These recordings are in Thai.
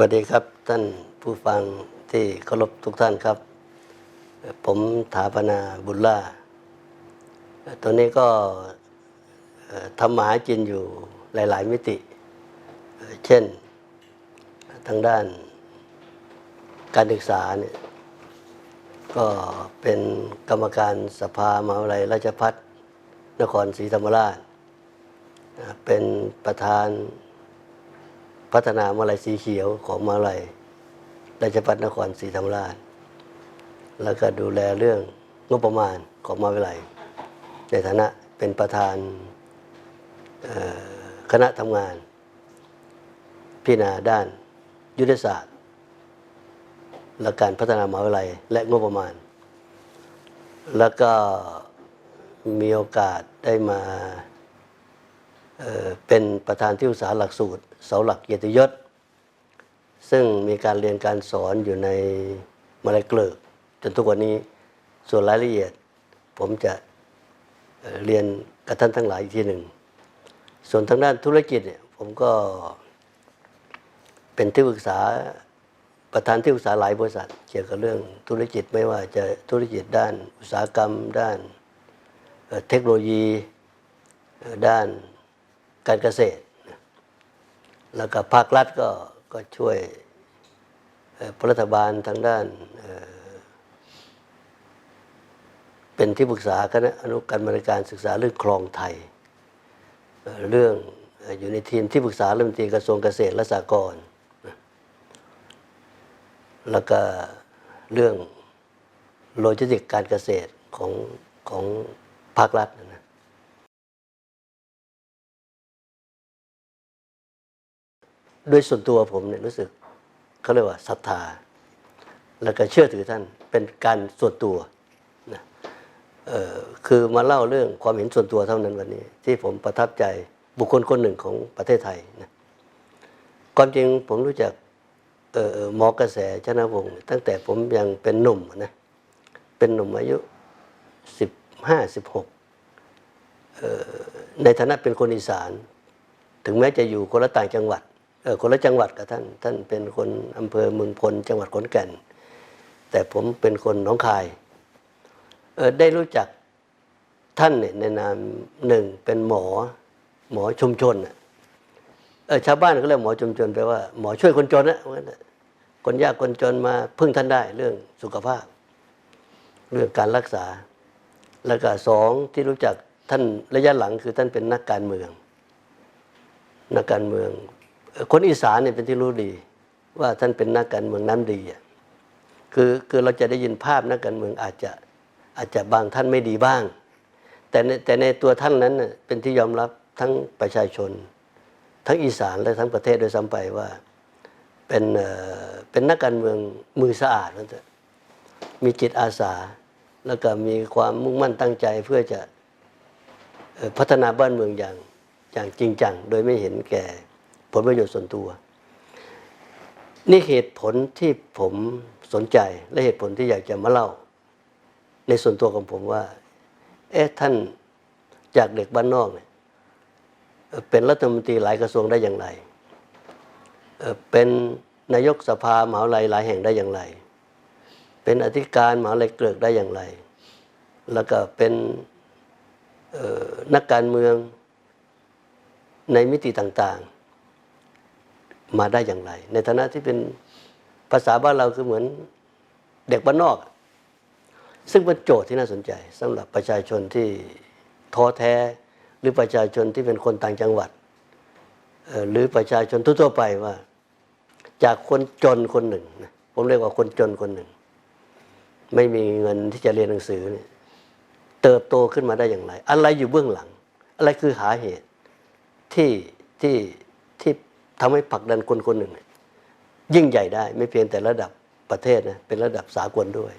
สวัสดีครับท่านผู้ฟังที่เคารพทุกท่านครับ ผมถาปนาบุญล่าตอนนี้ก็ทำมาหากินอยู่หลาย ๆ มิติ เช่นทางด้านการศึกษาเนี่ยก็เป็นกรรมการสภามหาวิทยาลัยราชพัฒนครศรีธรรมราช เป็นประธาน พัฒนามาลัยสีเขียวของมาลัยราชพัฒนครศรีธรรมราช แล้วก็ดูแลเรื่องงบประมาณของมาวิทยาลัยในฐานะเป็นประธานคณะทำงาน พิจารณาด้านยุทธศาสตร์ และการพัฒนามหาวิทยาลัยและงบประมาณ แล้วก็มีโอกาสได้มา เป็นประธานที่ปรึกษาหลักสูตร เสาหลักเกียรติยศ ซึ่งมีการเรียนการสอนอยู่ในมาลัยเกลิกจนทุกวันนี้ส่วนรายละเอียด ผมจะเรียนกับท่านทั้งหลายอีกทีหนึ่ง ส่วนทางด้านธุรกิจเนี่ยผมก็เป็นที่ปรึกษาประธานที่ปรึกษาหลายบริษัท เกี่ยวกับเรื่องธุรกิจไม่ว่าจะธุรกิจด้านอุตสาหกรรม ด้านเทคโนโลยีด้าน การเกษตร แล้วก็ภาครัฐก็ก็ช่วยรัฐบาลทางด้านเเป็นที่ปรึกษาคณะอนุกรรมการศึกษาเรื่องคลองไทยเเรื่องอออยู่ในทีมที่ปรึกษาเรื่องตีกระทรวงเกษตรและสหกรณ์แล้วก็เรื่องโลจิสติกการเกษตรของของภาครัฐน โดยส่วนตัวผมเนี่ยรู้สึกเขาเรียกว่าศรัทธา แล้วก็เชื่อถือท่านเป็นการส่วนตัวนะคือมาเล่าเรื่องความเห็นส่วนตัวเท่านั้นวันนี้ ที่ผมประทับใจบุคคลคนหนึ่งของประเทศไทยนะความจริงผมรู้จักหมอกระแสชนะวงศ์ตั้งแต่ผมยังเป็นหนุ่มนะเป็นหนุ่มอายุสิบห้าสิบหกในฐานะเป็นคนอีสาน ถึงแม้จะอยู่คนละต่างจังหวัด คนละจังหวัดกับท่าน ท่านเป็นคนอำเภอเมืองพลจังหวัดขอนแก่น แต่ผมเป็นคนหน้องคายเออได้รู้จักท่านเนี่ยในนามหนึ่งเป็นหมอหมอชุมชนน่ะเออชาวบ้านก็เรียกหมอชุมชนแปลว่าหมอช่วยคนจนนะว่างั้นคนยากคนจนมาพึ่งท่านได้เรื่องสุขภาพ เรื่องการรักษา แล้วก็สองที่รู้จักท่านระยะหลังคือท่านเป็นนักการเมือง นักการเมือง คนอีสานเนี่ยเป็นที่รู้ดี ว่าท่านเป็นนักการเมืองน้ำดีอะคือคือเราจะได้ยินภาพนักการเมืองอาจจะอาจจะบางท่านไม่ดีบ้าง แต่แต่ในตัวท่านนั้นน่ะเป็นที่ยอมรับทั้งประชาชน ทั้งอีสานและทั้งประเทศโดยซ้ำไปว่า เป็นเป็นนักการเมืองมือสะอาดนั่นเอะมีจิตอาสา แล้วก็มีความมุ่งมั่นตั้งใจเพื่อจะพัฒนาบ้านเมืองอย่างอย่างจริงจัง โดยไม่เห็นแก่ ผลประโยชน์ส่วนตัว นี่เหตุผลที่ผมสนใจและเหตุผลที่อยากจะมาเล่า ในส่วนตัวของผมว่า เอ๊ะท่านจากเด็กบ้านนอกเนี่ยเป็นรัฐมนตรีหลายกระทรวงได้อย่างไร เป็นนายกสภามหาวิทยาลัยหลายแห่งได้อย่างไร เป็นอธิการมหาวิทยาลัยเกลือกได้อย่างไร แล้วก็เป็นนักการเมืองในมิติต่างๆ มาได้อย่างไร ในฐานะที่เป็นภาษาบ้านเราคือเหมือนเด็กบ้านนอก ซึ่งเป็นโจทย์ที่น่าสนใจสำหรับประชาชนที่ท้อแท้ หรือประชาชนที่เป็นคนต่างจังหวัด หรือประชาชนทั่วไปว่า จากคนจนคนหนึ่งผมเรียกว่าคนจนคนหนึ่ง ไม่มีเงินที่จะเรียนหนังสือเติบโตขึ้นมาได้อย่างไร อะไรอยู่เบื้องหลัง อะไรคือหาเหตุที่ที่ที่ ทำให้ผลักดันคนคนหนึ่ง ยิ่งใหญ่ได้ ไม่เพียงแต่ระดับประเทศนะเป็นระดับสากลด้วย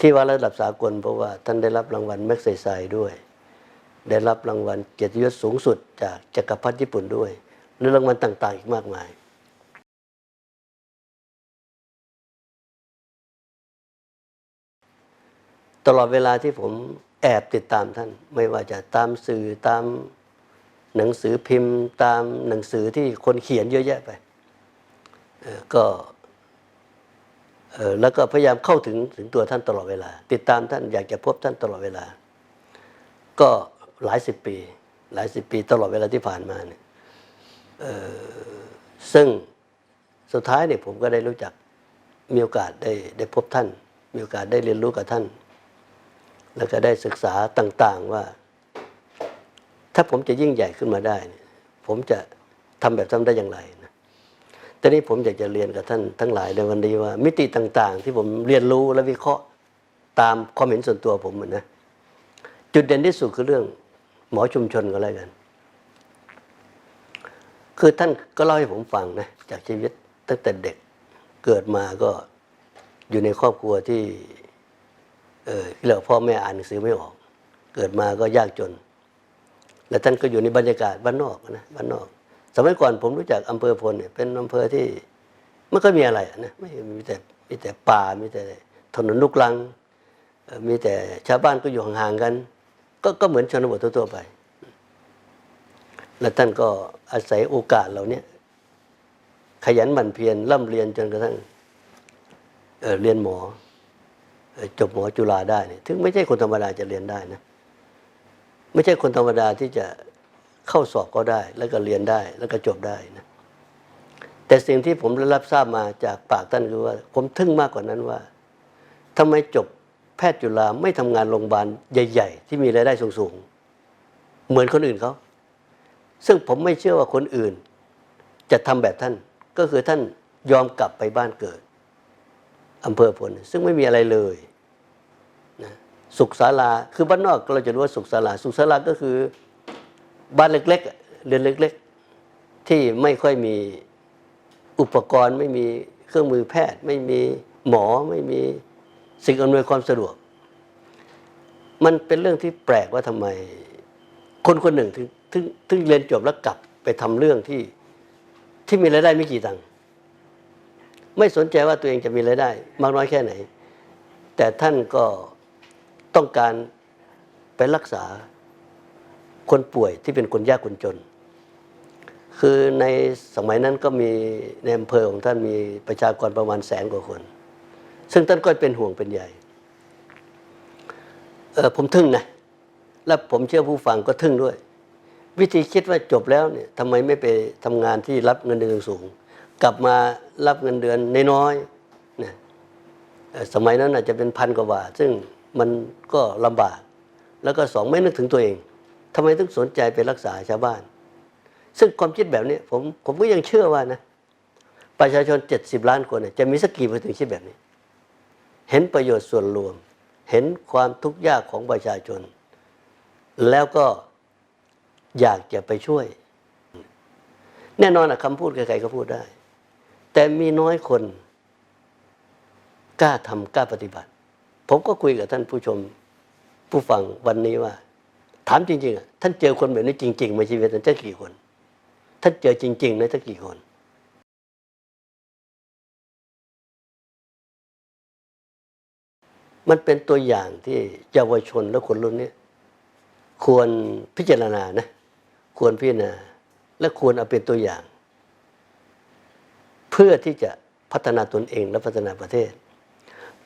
ที่ว่าระดับสากลเพราะว่าท่านได้รับรางวัลแม็กไซไซด้วย ได้รับรางวัลเกียรติยศสูงสุดจากจักรพรรดิญี่ปุ่นด้วยหรือรางวัลต่าง ๆ อีกมากมายตลอดเวลาที่ผมแอบติดตามท่าน ไม่ว่าจะตามสื่อตาม หนังสือพิมพ์ตามหนังสือที่คนเขียนเยอะแยะไปก็แล้วก็พยายามเข้าถึงถึงตัวท่านตลอดเวลา ติดตามท่านอยากจะพบท่านตลอดเวลา ก็หลายสิบปี หลายสิบปีตลอดเวลาที่ผ่านมาเนี่ยซึ่งสุดท้ายเนี่ยผมก็ได้รู้จักมีโอกาสได้ได้พบท่าน มีโอกาสได้เรียนรู้กับท่าน แล้วก็ได้ศึกษาต่าง ๆว่า ถ้าผมจะยิ่งใหญ่ขึ้นมาได้ ผมจะทำแบบท่านได้อย่างไรนะตอนนี้ผมอยากจะเรียนกับท่านทั้งหลายในวันนี้ว่า มิติต่าง ๆ ที่ผมเรียนรู้และวิเคราะห์ตามความเห็นส่วนตัวผมเหมือะนะจุดเด่นที่สุดคือเรื่อง หมอชุมชนก็แล้วกัน คือท่านก็เล่าให้ผมฟังนะจากชีวิตตั้งแต่เด็กเกิดมาก็อยู่ในครอบครัวที่ เออที่เราพ่อแม่อ่านหนังสือไม่ออก เกิดมาก็ยากจน และท่านก็อยู่ในบรรยากาศบ้านนอกนะบ้านนอก สมัยก่อนผมรู้จักอำเภอพลเนี่ยเป็นอำเภอที่ไม่ค่อยมีอะไรนะไม่มีแต่มีแต่ป่ามีแต่ถนนลูกลัง มีแต่ชาวบ้านก็อยู่ห่างๆกัน ก็ก็เหมือนชนบททั่วๆไป และท่านก็อาศัยโอกาสเหล่านี้ขยันหมั่นเพียรร่ำเรียนจนกระทั่งเเรียนหมอเอ่อจบหมอจุฬาได้เนี่ยถึงไม่ใช่คนธรรมดาจะเรียนได้นะ ไม่ใช่คนธรรมดาที่จะเข้าสอบก็ได้ แล้วก็เรียนได้แล้วก็จบได้นะแต่สิ่งที่ผมได้รับทราบมาจากปากท่านคือว่า ผมทึ่งมากกว่านั้นว่าทำไมจบแพทย์จุฬาไม่ทำงานโรงพยาบาลใหญ่ ๆ ที่มีรายได้สูงๆ เหมือนคนอื่นเขา ซึ่งผมไม่เชื่อว่าคนอื่น จะทำแบบท่าน ก็คือท่านยอมกลับไปบ้านเกิดอำเภอพลซึ่งไม่มีอะไรเลย สุขศาลา คือบ้านนอกเราจะรู้ว่าสุขศาลา สุขศาลาก็คือบ้านเล็กๆเรือนเล็ก ๆ ที่ไม่ค่อยมีอุปกรณ์ ไม่มีเครื่องมือแพทย์ ไม่มีหมอไม่มีสิ่งอำนวยความสะดวก มันเป็นเรื่องที่แปลกว่าทำไม คนคนหนึ่งถึงถึงถึงเรียนจบแล้วกลับไปทำเรื่องที่ที่มีรายได้ไม่กี่ตังค์ไม่สนใจว่าตัวเองจะมีรายได้ มากน้อยแค่ไหน แต่ท่านก็ ต้องการไปรักษาคนป่วยที่เป็นคนยากคนจน คือในสมัยนั้นก็มีในอำเภอของท่านมีประชากรประมาณแสนกว่าคน ซึ่งท่านก็เป็นห่วงเป็นใหญ่เออผมทึ่งนะ และผมเชื่อผู้ฟังก็ทึ่งด้วย วิธีคิดว่าจบแล้วเนี่ยทำไมไม่ไปทำงานที่รับเงินเดือนสูง กลับมารับเงินเดือนน้อยๆนะสมัยนั้นอาจจะเป็นพันกว่าบาทซึ่ง มันก็ลำบาก แล้วก็สองไม่นึกถึงตัวเองทำไมต้องสนใจไปรักษาชาวบ้าน ซึ่งความคิดแบบนี้ผมผมก็ยังเชื่อว่านะประชาชน 70 ล้านคนจะมีสักกี่คนถึงคิดแบบนี้ เห็นประโยชน์ส่วนรวม เห็นความทุกข์ยากของประชาชน แล้วก็อยากจะไปช่วย แน่นอนอะคำพูดใครๆก็พูดได้ แต่มีน้อยคน กล้าทำกล้าปฏิบัติ ผมก็คุยกับท่านผู้ชมผู้ฟังวันนี้ว่า ถามจริงๆอะท่านเจอคนแบบนี้จริงๆในชีวิตท่านเจอกี่คน ท่านเจอจริงๆนะท่านกี่คนมันเป็นตัวอย่างที่เยาวชนและคนรุ่นนี้ควรพิจารณานะ ควรพิจารณา และควรเอาเป็นตัวอย่าง เพื่อที่จะพัฒนาตนเองและพัฒนาประเทศ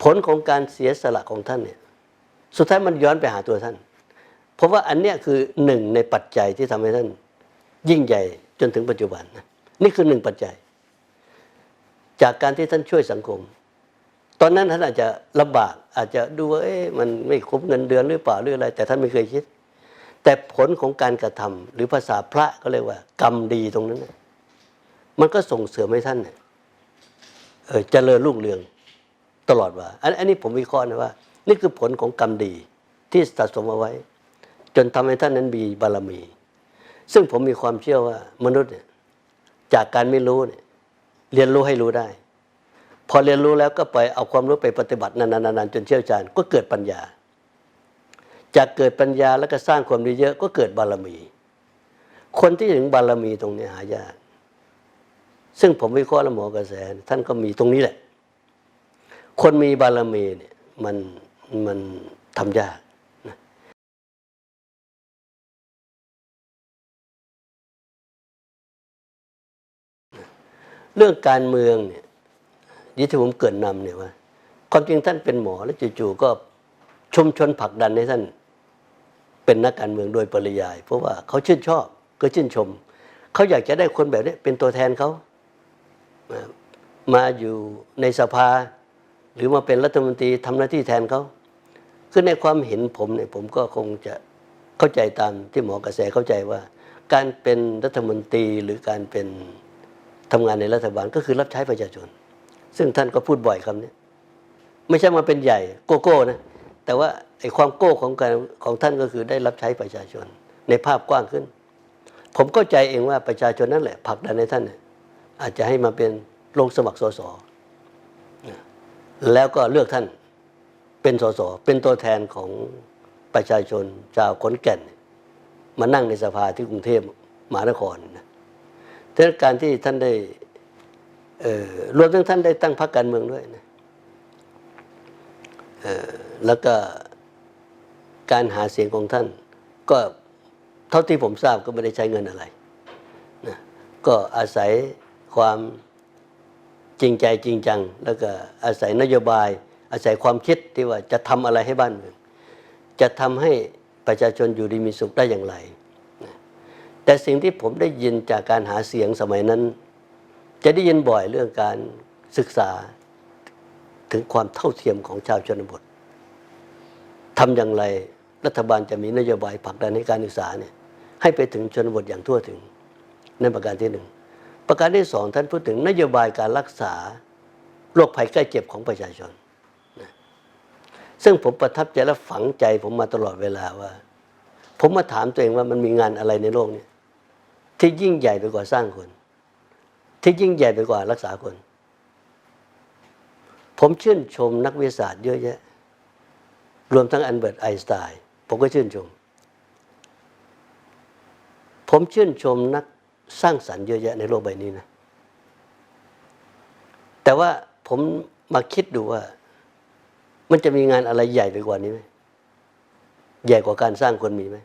ผลของการเสียสละของท่านเนี่ยสุดท้ายมันย้อนไปหาตัวท่าน เพราะว่าอันเนี้ยคือหนึ่งในปัจจัยที่ทำให้ท่าน ยิ่งใหญ่จนถึงปัจจุบันนะนี่คือหนึ่งปัจจัย จากการที่ท่านช่วยสังคม ตอนนั้นท่านอาจจะลำบากอาจจะดูว่าเอ๊ะมันไม่คุ้มเงินเดือนหรือเปล่าหรืออะไร แต่ท่านไม่เคยคิด แต่ผลของการกระทำหรือภาษาพระก็เรียกว่า กรรมดีตรงนั้นนะมันก็ส่งเสริมให้ท่านเนี่ยเออเจริญรุ่งเรือง ตลอดว่า อันนี้ผมวิเคราะห์นะว่า นี่คือผลของกรรมดีที่สะสมเอาไว้ จนทำให้ท่านนั้นมีบารมี ซึ่งผมมีความเชื่อว่ามนุษย์เนี่ยจากการไม่รู้เนี่ยเรียนรู้ให้รู้ได้ พอเรียนรู้แล้วก็ไปเอาความรู้ไปปฏิบัตินานๆๆจนเชี่ยวชาญก็เกิดปัญญา จากเกิดปัญญาแล้วก็สร้างความดีเยอะก็เกิดบารมี คนที่ถึงบารมีตรงนี้หายากซึ่งผมวิเคราะห์แล้วหมอกระแส ท่านก็มีตรงนี้แหละ คนมีบารมีเนี่ยมันมันทำยากนะเรื่องการเมืองเนี่ยยี่ที่ผมเกิดนำเนี่ยว่าความจริงท่านเป็นหมอแล้วจู่ๆก็ชุมชนผลักดันให้ท่านเป็นนักการเมืองโดยปริยาย เพราะว่าเขาชื่นชอบก็ชื่นชม เขาอยากจะได้คนแบบนี้เป็นตัวแทนเขา มาอยู่ในสภา หรือมาเป็นรัฐมนตรีทำหน้าที่แทนเขาคือในความเห็นผมเนี่ยผมก็คงจะเข้าใจตามที่หมอกระแสเข้าใจว่า การเป็นรัฐมนตรีหรือการเป็นทำงานในรัฐบาลก็คือรับใช้ประชาชน ซึ่งท่านก็พูดบ่อยคำนี้ไม่ใช่มาเป็นใหญ่โกโก้นะแต่ว่าไอ้ความโก้ของการของท่านก็คือได้รับใช้ประชาชน ในภาพกว้างขึ้น ผมเข้าใจเองว่าประชาชนนั่นแหละผลักดันให้ท่านเนี่ยอาจจะให้มาเป็นลงสมัครสส แล้วก็เลือกท่านเป็นสสเป็นตัวแทนของประชาชนชาวขอนแก่น มานั่งในสภาที่กรุงเทพมหานครนะดังนั้นการที่ท่านได้รวมทั้งท่านได้ตั้งพรรคการเมืองด้วยนะแล้วก็การหาเสียงของท่าน ก็เท่าที่ผมทราบก็ไม่ได้ใช้เงินอะไรนะก็อาศัยความ จริงใจจริงจัง แล้วก็อาศัยนโยบาย อาศัยความคิดที่ว่าจะทำอะไรให้บ้านเมืองจะทำให้ประชาชนอยู่ดีมีสุขได้อย่างไร แต่สิ่งที่ผมได้ยินจากการหาเสียงสมัยนั้น จะได้ยินบ่อยเรื่องการศึกษาถึงความเท่าเทียมของชาวชนบททำอย่างไรรัฐบาลจะมีนโยบายผลักดันให้การศึกษาเนี่ยให้ไปถึงชนบทอย่างทั่วถึงนั่นประการที่หนึ่ง ประการที่สองท่านพูดถึงนโยบายการรักษาโรคภัยใกล้เจ็บของประชาชนนะซึ่งผมประทับใจและฝังใจผมมาตลอดเวลาว่า ผมมาถามตัวเองว่ามันมีงานอะไรในโลกนี้ที่ยิ่งใหญ่ไปกว่าสร้างคน ที่ยิ่งใหญ่ไปกว่ารักษาคน ผมชื่นชมนักวิทยาศาสตร์เยอะแยะ รวมทั้งอันเบิร์ตไอน์สไตน์ผมก็ชื่นชม ผมชื่นชมนัก สร้างสรรค์เยอะแยะในโลกใบนี้นะ แต่ว่าผมมาคิดดูว่า มันจะมีงานอะไรใหญ่ไปกว่านี้ไหมใหญ่กว่าการสร้างคนมีไหม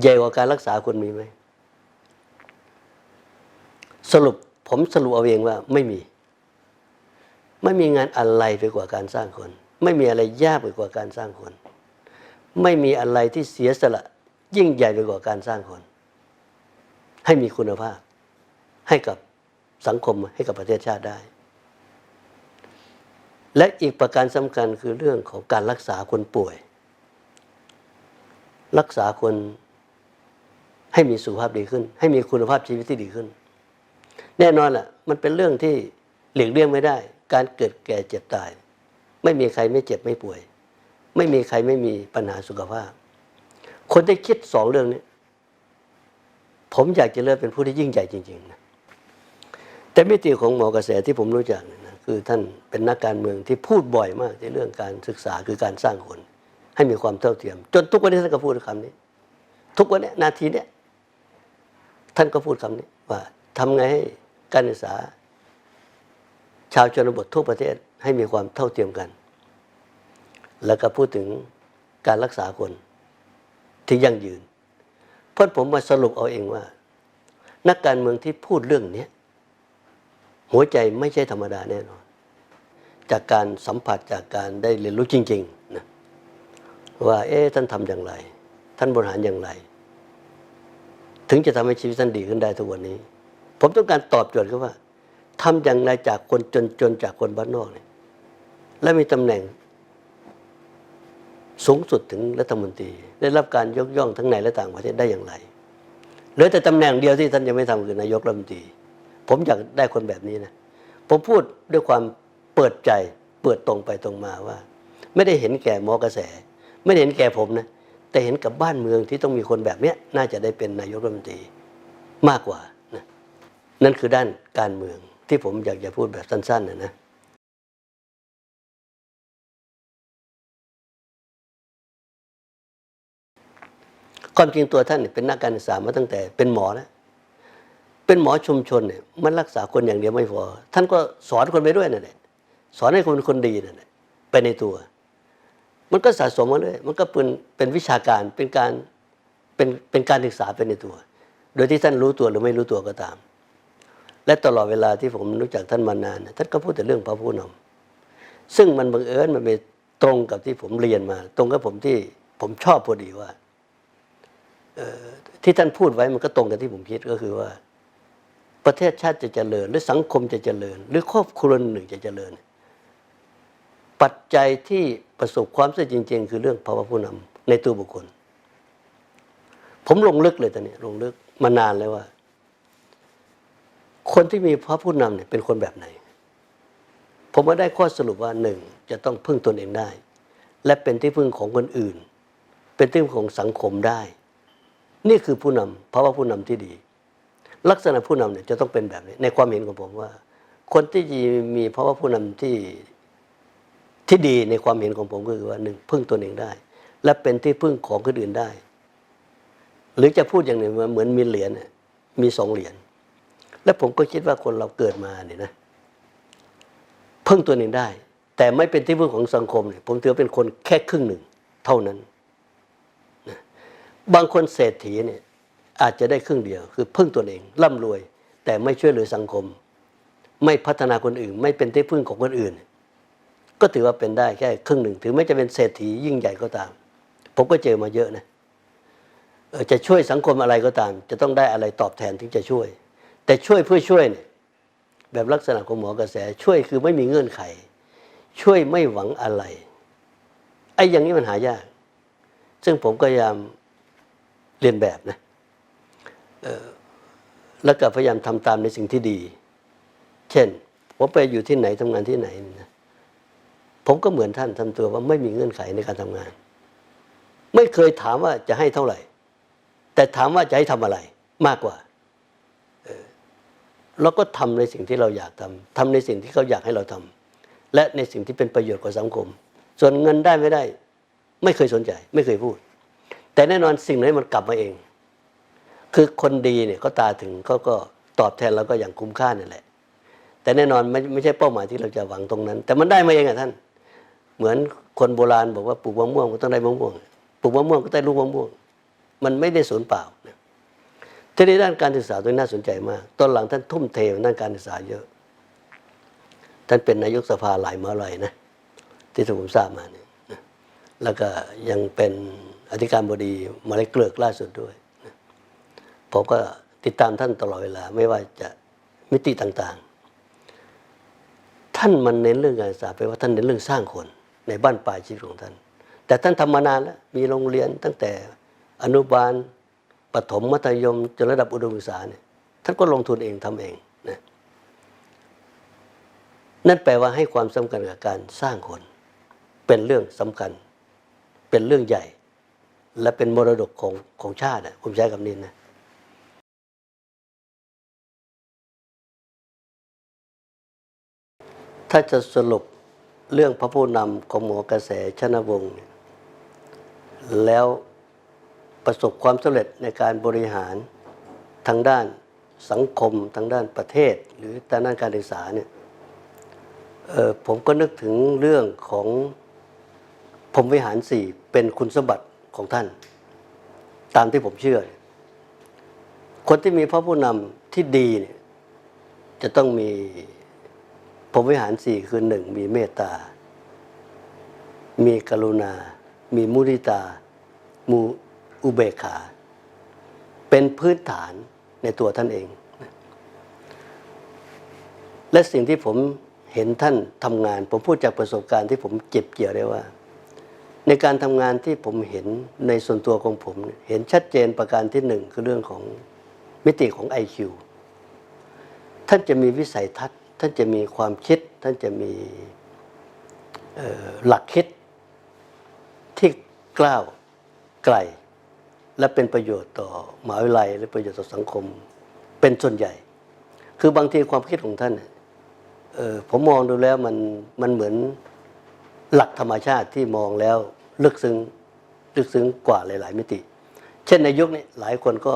ใหญ่กว่าการรักษาคนมีไหมสรุปผมสรุปเอาเองว่าไม่มี ไม่มีงานอะไรไปกว่าการสร้างคน ไม่มีอะไรยากไปกว่าการสร้างคน ไม่มีอะไรที่เสียสละ ยิ่งใหญ่ไปกว่าการสร้างคน ให้มีคุณภาพ ให้กับสังคมให้กับประเทศชาติได้ และอีกประการสำคัญคือเรื่องของการรักษาคนป่วย รักษาคนให้มีสุขภาพดีขึ้น ให้มีคุณภาพชีวิตที่ดีขึ้น แน่นอนแหละมันเป็นเรื่องที่หลีกเลี่ยงไม่ได้ การเกิดแก่เจ็บตาย ไม่มีใครไม่เจ็บไม่ป่วย ไม่มีใครไม่มีปัญหาสุขภาพ คนที่คิดสองเรื่องนี้ ผมอยากจะเลือกเป็นผู้ที่ยิ่งใหญ่จริงๆนะแต่มิติของหมอกระแสที่ผมรู้จักเนี่ยนะคือท่านเป็นนักการเมืองที่พูดบ่อยมากในเรื่องการศึกษาคือการสร้างคน ให้มีความเท่าเทียม จนทุกวันนี้ท่านก็พูดคำนี้ ทุกวันนี้นาทีเนี้ยท่านก็พูดคำนี้ว่าทำไงให้การศึกษา ชาวชนบททั่วประเทศให้มีความเท่าเทียมกัน แล้วก็พูดถึงการรักษาคนที่ยั่งยืน เพราะผมมาสรุปเอาเองว่า นักการเมืองที่พูดเรื่องนี้หัวใจไม่ใช่ธรรมดาแน่นอน จากการสัมผัสจากการได้เรียนรู้จริงๆนะว่า เอ๊ะท่านทำอย่างไร ท่านบริหารอย่างไร ถึงจะทำให้ชีวิตท่านดีขึ้นได้ทุกวันนี้ ผมต้องการตอบโจทย์เขาว่าทำอย่างไรจากคนจนจนจากคนบ้านนอกเนี่ยและมีตำแหน่ง สูงสุดถึงรัฐมนตรี ได้รับการยกย่องทั้งในและต่างประเทศได้อย่างไรเหลือแต่ตำแหน่งเดียวที่ท่านยังไม่ทำคือนายกรัฐมนตรี ผมอยากได้คนแบบนี้นะผมพูดด้วยความเปิดใจเปิดตรงไปตรงมาว่า ไม่ได้เห็นแก่หมอกระแส ไม่ได้เห็นแก่ผมนะแต่เห็นกับบ้านเมืองที่ต้องมีคนแบบเนี้ยน่าจะได้เป็นนายกรัฐมนตรีมากกว่านะนั่นคือด้านการเมืองที่ผมอยากจะพูดแบบสั้นๆนะนะ ความจริงตัวท่านเป็นนักการศึกษามาตั้งแต่เป็นหมอแล้วเป็นหมอชุมชนเนี่ยมันรักษาคนอย่างเดียวไม่พอ ท่านก็สอนคนไปด้วยนั่นแหละสอนให้คนคนดีนั่นแหละไปในตัว มันก็สะสมมาเลยมันก็เป็นเป็นวิชาการเป็นการเป็นเป็นการศึกษาไปในตัว โดยที่ท่านรู้ตัวหรือไม่รู้ตัวก็ตาม และตลอดเวลาที่ผมรู้จักท่านมานาน ท่านก็พูดแต่เรื่องพระผู้นำซึ่งมันบังเอิญมันไปตรงกับที่ผมเรียนมา ตรงกับผมที่ผมชอบพอดีว่า ที่ท่านพูดไว้มันก็ตรงกับที่ผมคิดก็คือว่า ประเทศชาติจะเจริญ หรือสังคมจะเจริญ หรือครอบครัวหนึ่งจะเจริญ ปัจจัยที่ประสบความสำเร็จจริง ๆ คือเรื่องภาวะผู้นำในตัวบุคคล ผมลงลึกเลยตอนนี้ลงลึกมานานแล้วว่า คนที่มีพระผู้นำเนี่ยเป็นคนแบบไหน ผมมาได้ข้อสรุปว่าหนึ่งจะต้องพึ่งตนเองได้ และเป็นที่พึ่งของคนอื่น เป็นที่พึ่งของสังคมได้ นี่คือผู้นำภาวะผู้นำที่ดี ลักษณะผู้นำเนี่ยจะต้องเป็นแบบนี้ ในความเห็นของผมว่า คนที่มีภาวะผู้นำที่ที่ดีในความเห็นของผมก็คือว่าหนึ่งพึ่งตนเองได้ และเป็นที่พึ่งของคนอื่นได้ หรือจะพูดอย่างหนึ่งว่าเหมือนมีเหรียญน่ะมีสองเหรียญและผมก็คิดว่าคนเราเกิดมาเนี่ยนะพึ่งตัวเองได้ แต่ไม่เป็นที่พึ่งของสังคมเนี่ยผมถือว่าเป็นคนแค่ครึ่งหนึ่ง เท่านั้น บางคนเศรษฐีเนี่ยอาจจะได้ครึ่งเดียว คือพึ่งตัวเองร่ำรวย แต่ไม่ช่วยเหลือสังคม ไม่พัฒนาคนอื่น ไม่เป็นที่พึ่งของคนอื่น ก็ถือว่าเป็นได้แค่ครึ่งหนึ่งถือไม่จะเป็นเศรษฐียิ่งใหญ่ก็ตาม ผมก็เจอมาเยอะนะจะช่วยสังคมอะไรก็ตาม จะต้องได้อะไรตอบแทนถึงจะช่วย แต่ช่วยเพื่อช่วยเนี่ยแบบลักษณะของหมอกระแสช่วยคือไม่มีเงื่อนไข ช่วยไม่หวังอะไรไอ้อย่างนี้มันหายาก ซึ่งผมก็พยายาม เรียนแบบนะแล้วก็พยายามทำตามในสิ่งที่ดี เช่น ผมไปอยู่ที่ไหนทำงานที่ไหนนะผมก็เหมือนท่านทำตัวว่าไม่มีเงื่อนไขในการทำงาน ไม่เคยถามว่าจะให้เท่าไหร่ แต่ถามว่าจะให้ทำอะไรมากกว่าเราก็ทำในสิ่งที่เราอยากทำทำในสิ่งที่เขาอยากให้เราทำและในสิ่งที่เป็นประโยชน์กับสังคม ส่วนเงินได้ไม่ได้ ไม่เคยสนใจ ไม่เคยพูด แต่แน่นอนสิ่งนั้นมันกลับมาเอง คือคนดีเนี่ยเขาตาถึงเขาก็ตอบแทนเราก็อย่างคุ้มค่านั่นแหละ แต่แน่นอนไม่ไม่ใช่เป้าหมายที่เราจะหวังตรงนั้น แต่มันได้มาเองอะท่าน เหมือนคนโบราณบอกว่าปลูกมะม่วงก็ต้องได้มะม่วง ปลูกมะม่วงก็ได้ลูกมะม่วง มันไม่ได้สูญเปล่านะทีนี้ด้านการศึกษาตัวนี้น่าสนใจมาก ตอนหลังท่านทุ่มเทด้านการศึกษาเยอะ ท่านเป็นนายกสภาหลายมหาลัยนะ ที่ผมทราบมาเนี่ยแล้วก็ยังเป็น อธิการบดีมหาลัยเกลือกล่าสุดด้วยผมก็ติดตามท่านตลอดเวลา ไม่ว่าจะมิติต่างๆ ท่านมันเน้นเรื่องการศึกษาไปว่าท่านเน้นเรื่องสร้างคนในบ้านปลายชีวิตของท่าน แต่ท่านทำมานานแล้วมีโรงเรียนตั้งแต่อนุบาลปฐมมัธยมจนระดับอุดมศึกษาเนี่ยท่านก็ลงทุนเองทำเองนะนั่นแปลว่าให้ความสำคัญกับการสร้างคน เป็นเรื่องสำคัญ เป็นเรื่องใหญ่ และเป็นมรดกของของชาติผมใช้คำนี้นะถ้าจะสรุปเรื่องพระผู้นำของหมอกระแสชนวงศ์แล้วประสบความสำเร็จในการบริหารทางด้านสังคมทางด้านประเทศ หรือทางด้านการศึกษาเนี่ยผมก็นึกถึงเรื่องของพรมวิหารสี่เป็นคุณสมบัติ ของท่าน ตามที่ผมเชื่อ คนที่มีพระผู้นำที่ดีเนี่ยจะต้องมีพรมวิหารสี่คือหนึ่งมีเมตตา มีกรุณา มีมุทิตา มูอุเบกขา เป็นพื้นฐานในตัวท่านเอง และสิ่งที่ผมเห็นท่านทำงาน ผมพูดจากประสบการณ์ที่ผมเจ็บเกี่ยวได้ว่า ในการทำงานที่ผมเห็นในส่วนตัวของผม เห็นชัดเจนประการที่หนึ่งคือเรื่องของมิติของ IQ ท่านจะมีวิสัยทัศน์ ท่านจะมีความคิด ท่านจะมีหลักคิดที่กล้าวไกล และเป็นประโยชน์ต่อมหาวิทยาลัยและประโยชน์ต่อสังคม เป็นส่วนใหญ่ คือบางทีความคิดของท่านผมมองดูแล้วมันมันเหมือน หลักธรรมชาติที่มองแล้วลึกซึ้งลึกซึ้งกว่าหลาย ๆ มิติ เช่นในยุคนี้หลายคนก็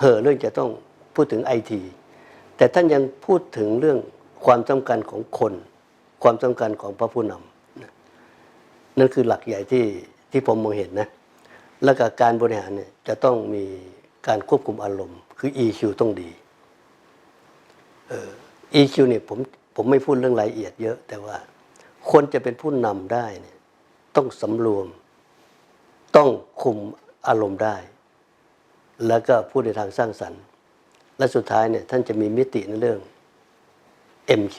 เห่อเรื่องจะต้องพูดถึงไอทีแต่ท่านยังพูดถึงเรื่องความสำคัญของคน ความสำคัญของพระผู้นำนะนั่นคือหลักใหญ่ที่ที่ผมมองเห็นนะแล้วก็การบริหารเนี่ยจะต้องมีการควบคุมอารมณ์ คือ EQ ต้องดีเออ EQ เนี่ยผมผมไม่พูดเรื่องรายละเอียดเยอะแต่ว่า คนจะเป็นผู้นำได้เนี่ยต้องสำรวม ต้องคุมอารมณ์ได้ แล้วก็พูดในทางสร้างสรรค์ และสุดท้ายเนี่ยท่านจะมีมิติในเรื่อง MQ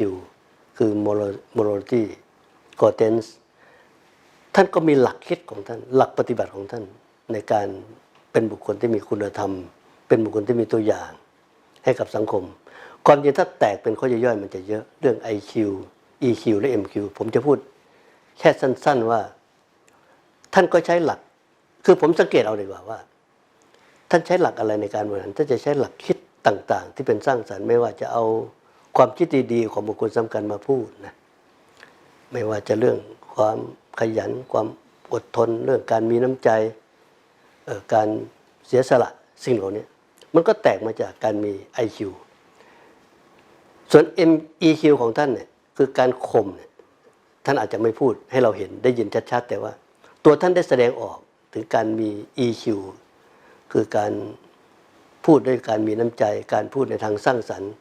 คือ Morality competence ท่านก็มีหลักคิดของท่าน หลักปฏิบัติของท่าน ในการเป็นบุคคลที่มีคุณธรรม เป็นบุคคลที่มีตัวอย่างให้กับสังคม ความจริงถ้าแตกเป็นข้อย่อยๆมันจะเยอะเรื่อง IQ EQ และ MQ ผมจะพูดแค่สั้น ๆว่า ท่านก็ใช้หลัก คือผมสังเกตเอาดีกว่าว่า ท่านใช้หลักอะไรในการบริหารท่านจะใช้หลักคิดต่าง ๆ ที่เป็นสร้างสรรค์ไม่ว่าจะเอาความคิดดีๆของบุคคลสำคัญมาพูดนะไม่ว่าจะเรื่องความขยันความอดทนเรื่องการมีน้ำใจการเสียสละสิ่งเหล่านี้มันก็แตกมาจากการมี IQ ส่วน MEQ ของท่านเนี่ย คือการข่มเนี่ยท่านอาจจะไม่พูดให้เราเห็นได้ยินชัดๆแต่ว่า ตัวท่านได้แสดงออกถึงการมี EQ คือการพูดด้วยการมีน้ำใจ การพูดในทางสร้างสรรค์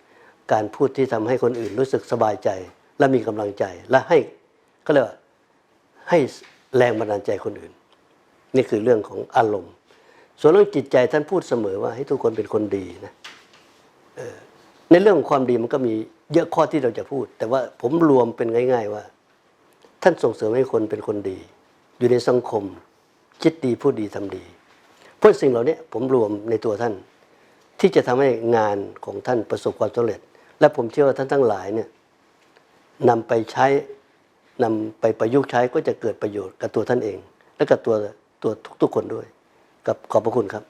การพูดที่ทำให้คนอื่นรู้สึกสบายใจ และมีกำลังใจและให้ก็เรียกว่าให้แรงบันดาลใจคนอื่น นี่คือเรื่องของอารมณ์ ส่วนเรื่องจิตใจท่านพูดเสมอว่าให้ทุกคนเป็นคนดีนะในเรื่องของความดีมันก็มี เยอะข้อที่เราจะพูด แต่ว่าผมรวมเป็นง่าย ๆว่า ท่านส่งเสริมให้คนเป็นคนดี อยู่ในสังคม คิดดีพูดดีทำดีเพราะสิ่งเหล่านี้ผมรวมในตัวท่าน ที่จะทำให้งานของท่านประสบความสำเร็จ และผมเชื่อว่าท่านทั้งหลายเนี่ยนำไปใช้นำไปประยุกต์ใช้ก็จะเกิดประโยชน์กับตัวท่านเอง และกับตัวตัวทุกๆคนด้วยกับขอบพระคุณครับ